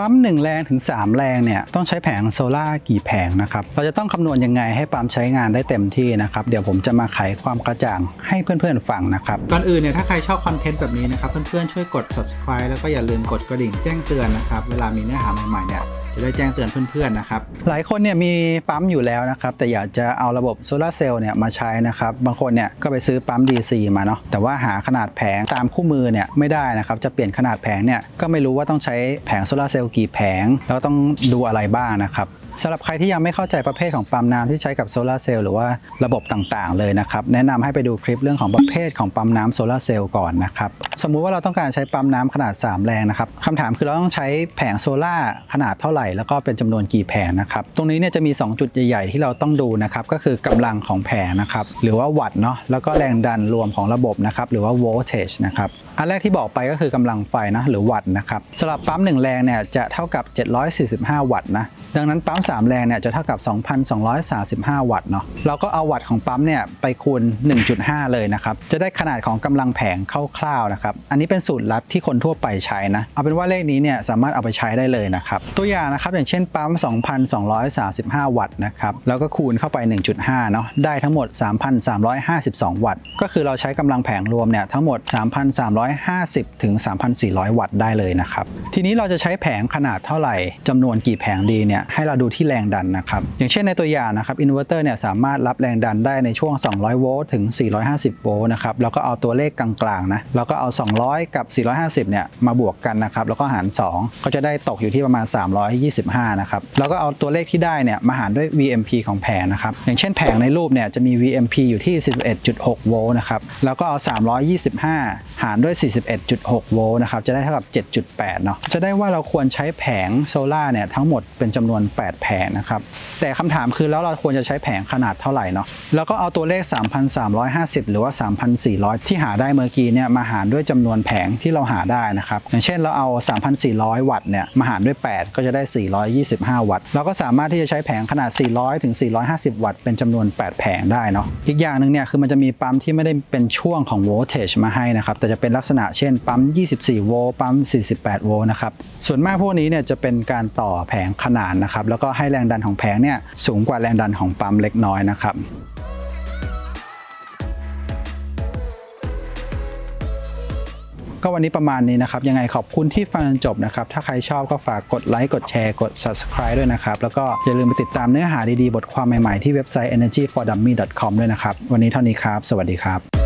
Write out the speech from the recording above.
ปั๊ม 1 แรงถึง 3 แรงเนี่ยต้องใช้แผงโซล่าร์กี่แผงนะครับเราจะต้องคำนวณยังไงให้ปั๊มใช้งานได้เต็มที่นะครับเดี๋ยวผมจะมาไขความกระจ่างให้เพื่อนๆฟังนะครับก่อนอื่นเนี่ยถ้าใครชอบคอนเทนต์แบบนี้นะครับเพื่อนๆช่วยกด subscribe แล้วก็อย่าลืมกดกระดิ่งแจ้งเตือนนะครับเวลามีเนื้อหาใหม่ๆเนี่ย จะได้แจ้งเตือนเพื่อนๆนะครับ หลายคนเนี่ยมีปั๊มอยู่แล้วนะครับ แต่อยากจะเอาระบบโซลาเซลล์เนี่ยมาใช้นะครับ บางคนเนี่ยก็ไปซื้อปั๊ม DC มาเนาะแต่ว่าหาขนาดแผงตามคู่มือเนี่ยไม่ได้นะครับ จะเปลี่ยนขนาดแผงเนี่ยก็ไม่รู้ว่าต้องใช้แผงโซลาเซลล์กี่แผง แล้วต้องดูอะไรบ้างนะครับ สำหรับใครที่ยังไม่เข้าใจประเภทของปั๊มน้ำที่ใช้กับโซลาร์เซลล์หรือว่าระบบต่างๆ เลยนะครับ แนะนำให้ไปดูคลิปเรื่องของประเภทของปั๊มน้ำโซลาร์เซลล์ก่อนนะครับ สมมุติว่าเราต้องการใช้ปั๊มน้ำขนาด 3 แรงนะครับคำถามคือเราต้องใช้แผงโซลาร์ขนาดเท่าไหร่ แล้วก็เป็นจำนวนกี่แผงนะครับ ตรงนี้เนี่ยจะมี 2 จุดใหญ่ๆที่เราต้องดูนะครับ ก็คือกำลังของแผงนะครับ หรือว่าวัตต์เนาะ แล้วก็แรงดันรวมของระบบนะครับ หรือว่า voltage นะครับ อันแรกที่บอกไปก็คือกำลังไฟนะ หรือวัตต์นะครับสำหรับปั๊ม1แรงเนี่ยจะเท่ากับ 745 วัตต์นะ ดังนั้นปั๊ม 3 แรงเนี่ยจะเท่ากับ 2,235 วัตต์เนาะเราก็เอาวัตต์ของปั๊มเนี่ยไปคูณ 1.5 เลยนะครับ จะได้ขนาดของกำลังแผงคร่าวๆนะครับ อันนี้เป็นสูตรลัดที่คนทั่วไปใช้นะ เอาเป็นว่าเลขนี้เนี่ยสามารถเอาไปใช้ได้เลยนะครับ ตัวอย่างนะครับอย่างเช่นปั๊ม 2,235 วัตต์นะครับ แล้วก็คูณเข้าไป 1.5 เนาะ ได้ทั้งหมด 3,352 วัตต์ ก็คือเราใช้กำลังแผงรวมเนี่ยทั้งหมด 3,350 ถึง 3,400 วัตต์ได้เลยนะครับ ทีนี้เราจะใช้แผงขนาดเท่าไหร่จำนวนกี่แผงดีเนี่ยให้เราดูที่แรงดันนะครับอย่างเช่นในตัวอย่างนะครับอินเวอร์เตอร์เนี่ยสามารถรับแรงดันได้ในช่วง 200 โวลต์ถึง 450 โวลต์นะครับแล้วก็เอาตัวเลขกลางๆนะแล้วก็เอา 200 กับ 450 เนี่ยมาบวกกันนะครับแล้วก็หาร 2 ก็จะได้ตกอยู่ที่ประมาณ 325 นะครับแล้วก็เอาตัวเลขที่ได้เนี่ยมาหารด้วย VMP ของแผงนะครับอย่างเช่นแผงในรูปเนี่ยจะมี VMP อยู่ที่41.6 โวลต์นะครับแล้วก็เอา 325 หารด้วย 41.6 โวลต์นะครับจะได้เท่ากับ 7.8 เนาะจะได้ว่าเราควรใช้แผงโซล่าเนี่ยทั้งหมดเป็นจำนวน 8 แผงนะครับแต่คำถามคือแล้วเราควรจะใช้แผงขนาดเท่าไหร่เนาะแล้วก็เอาตัวเลข 3,350 หรือว่า 3,400 ที่หาได้เมื่อกี้เนี่ยมาหารด้วยจำนวนแผงที่เราหาได้นะครับอย่างเช่นเราเอา 3,400 วัตต์เนี่ยมาหารด้วย 8 ก็จะได้ 425 วัตต์เราก็สามารถที่จะใช้แผงขนาด 400 ถึง 450 วัตต์เป็นจำนวน 8 แผงได้เนาะอีกอย่างหนึ่งเนี่ยคือมันจะมีปั๊มที่ไม่ได้เป็นช่วงของ voltage มาให้นะครับแต่จะเป็นลักษณะเช่นปั๊ม 24 โวลต์ ปั๊ม 48 โวลต์นะครับ ส่วนมากพวกนี้เนี่ยจะเป็นการต่อแผงขนานนะครับ แล้วก็ให้แรงดันของแผงเนี่ยสูงกว่าแรงดันของปั๊มเล็กน้อยนะครับก็วันนี้ประมาณนี้นะครับ ยังไงขอบคุณที่ฟังจนจบนะครับ ถ้าใครชอบก็ฝากกดไลค์กดแชร์กด subscribe ด้วยนะครับ แล้วก็อย่าลืมไปติดตามเนื้อหาดีๆ บทความใหม่ๆ ที่เว็บไซต์ energyfordummy.com ด้วยนะครับ วันนี้เท่านี้ครับ สวัสดีครับ